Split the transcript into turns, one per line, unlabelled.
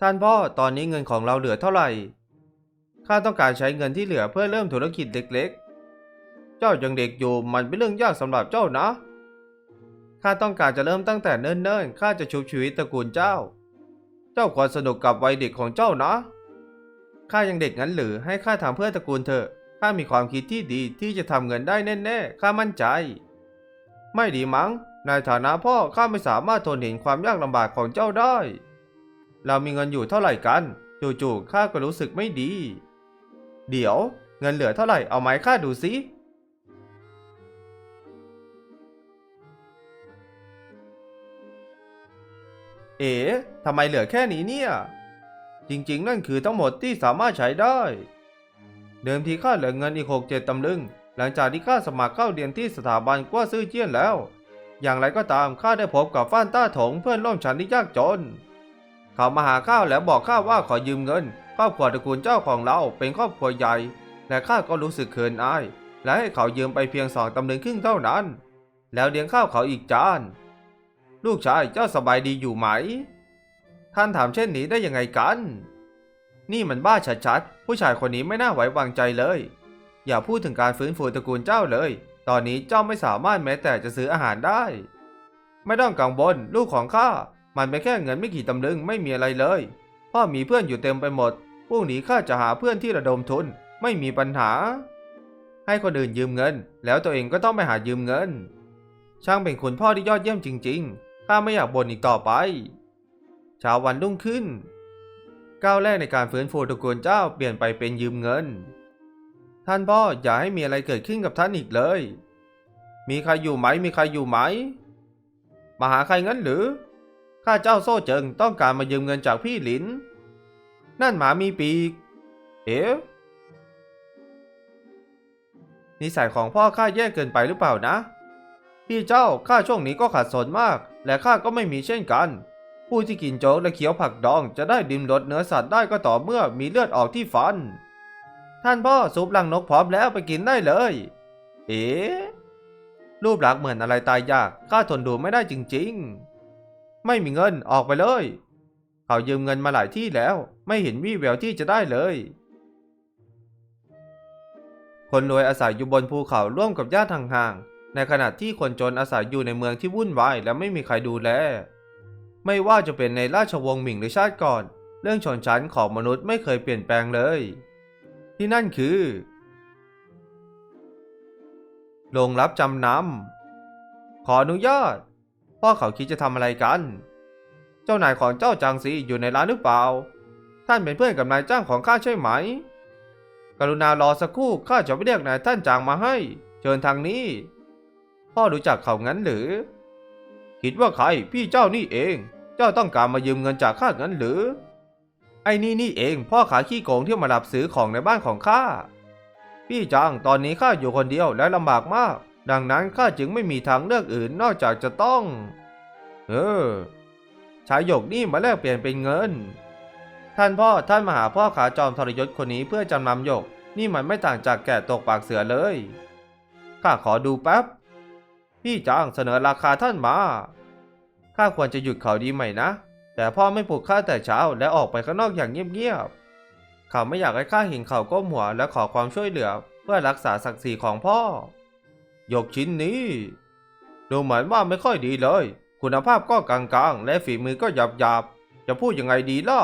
ท่านพ่อตอนนี้เงินของเราเหลือเท่าไหร่ ข้าต้องการใช้เงินที่เหลือเพื่อเริ่มธุรกิจเล็กๆ เจ้ายังเด็กอยู่มันเป็นเรื่องยากสำหรับเจ้านะ ข้าต้องการจะเริ่มตั้งแต่เนิ่นๆ ข้าจะชุบชีวิตตระกูลเจ้า เจ้าควรสนุกกับวัยเด็กของเจ้านะ ข้ายังเด็กงั้นหรือให้ข้าทำเพื่อตระกูลเถอะ ข้ามีความคิดที่ดีที่จะทำเงินได้แน่ๆ ข้ามั่นใจ ไม่ดีมั้ง ในฐานะพ่อข้าไม่สามารถทนเห็นความยากลำบากของเจ้าได้ เรามีเงินอยู่เท่าไหร่กันจู่ๆข้าก็รู้สึกไม่ดี เดี๋ยว เงินเหลือเท่าไหร่เอาไหมาให้ข้าดูสิเอ๋ทำไมเหลือแค่นี้เนี่ย จริงๆ นั่นคือทั้งหมดที่สามารถใช้ได้ เดิมทีข้าเหลือเงินอีกหกเจ็ดตำลึง หลังจากที่ข้าสมัครเข้าเรียนที่สถาบันกว้าซื่อเจี้ยนแล้ว อย่างไรก็ตามข้าได้พบกับฟ้านต้าถงเพื่อนร่วมชั้นที่ยากจน เขามาหาข้าแล้วบอกข้าว่าขอยืมเงิน ครอบครัวตระกูลเจ้าของเราเป็นครอบครัวใหญ่ และข้าก็รู้สึกเขินอาย และให้เขายืมไปเพียงสองตำลึงครึ่งเท่านั้น แล้วเลี้ยงข้าวเขาอีกจาน ลูกชายเจ้าสบายดีอยู่ไหม ท่านถามเช่นนี้ได้ยังไงกัน นี่มันบ้าชัดๆ ผู้ชายคนนี้ไม่น่าไว้วางใจเลย อย่าพูดถึงการฟื้นฟูตระกูลเจ้าเลย ตอนนี้เจ้าไม่สามารถแม้แต่จะซื้ออาหารได้ ไม่ต้องกังวลลูกของข้า มันเป็นแค่เงินไม่กี่ตำลึงไม่มีอะไรเลย พ่อมีเพื่อนอยู่เต็มไปหมดพรุ่งนี้ข้าจะหาเพื่อนที่ระดมทุน ไม่มีปัญหา ให้คนอื่นยืมเงิน แล้วตัวเองก็ต้องไปหายืมเงิน ช่างเป็นคุณพ่อที่ยอดเยี่ยมจริง ๆ ข้าไม่อยากบ่นอีกต่อไป เช้าวันรุ่งขึ้น ก้าวแรกในการฟื้นฟูตระกูลเจ้าเปลี่ยนไปเป็นยืมเงิน ท่านพ่ออย่าให้มีอะไรเกิดขึ้นกับท่านอีกเลย มีใครอยู่ไหม มีใครอยู่ไหม มาหาใครงั้นหรือ ข้าเจ้าโซ่เจิงต้องการมายืมเงินจากพี่หลิน นั่นหมามีปีก เอ๋นิสัยของพ่อข้าแย่เกินไปหรือเปล่านะ พี่เจ้าข้าช่วงนี้ก็ขัดสนมาก และข้าก็ไม่มีเช่นกัน ผู้ที่กินโจ๊กและเคี้ยวผักดองจะได้ดิมรสเนื้อสัตว์ได้ก็ต่อเมื่อมีเลือดออกที่ฟัน ท่านพ่อซุปลังนกพร้อมแล้วไปกินได้เลย เอ๋รูปลักษณ์เหมือนอะไรตายยากข้าทนดูไม่ได้จริง ๆ ไม่มีเงินออกไปเลย เขายืมเงินมาหลายที่แล้ว ไม่เห็นวี่แววที่จะได้เลย คนรวยอาศัยอยู่บนภูเขาร่วมกับญาติห่างๆ ในขณะที่คนจนอาศัยอยู่ในเมืองที่วุ่นวายและไม่มีใครดูแล ไม่ว่าจะเป็นในราชวงศ์หมิงหรือชาติก่อน เรื่องชนชั้นของมนุษย์ไม่เคยเปลี่ยนแปลงเลย ที่นั่นคือโรงรับจำนำขออนุญาต พ่อเขาคิดจะทำอะไรกัน เจ้านายของเจ้าจางซีอยู่ในร้านหรือเปล่า ท่านเป็นเพื่อนกับนายจ้างของข้าใช่ไหม กรุณารอสักครู่ข้าจะไปเรียกนายท่านจางมาให้ เชิญทางนี้ พ่อรู้จักเขางั้นหรือ คิดว่าใครพี่เจ้านี่เอง เจ้าต้องการมายืมเงินจากข้างั้นหรือ ไอ้นี่นี่เองพ่อขาขี้โกงที่มารับซื้อของในบ้านของข้า พี่จางตอนนี้ข้าอยู่คนเดียวและลำบากมาก ดังนั้นข้าจึงไม่มีทางเลือกอื่นนอกจากจะต้อง เออใช้หยกนี่มาแลกเปลี่ยนเป็นเงิน ท่านพ่อท่านมหาพ่อขาจอมทรยศคนนี้เพื่อจำนำหยก นี่มันไม่ต่างจากแกะตกปากเสือเลยข้าขอดูแป๊บ พี่จางเสนอราคาท่านมาข้าควรจะหยุดเขาดีไหมนะ แต่พ่อไม่ปลุกข้าแต่เช้าและออกไปข้างนอกอย่างเงียบๆเขาไม่อยากให้ข้าเห็นเขาก้มหัวและขอความช่วยเหลือ เพื่อรักษาศักดิ์ศรีของพ่อ หยกชิ้นนี้ ดูเหมือนว่าไม่ค่อยดีเลย คุณภาพก็กลางๆ และฝีมือก็หยาบๆ จะพูดยังไงดีล่ะ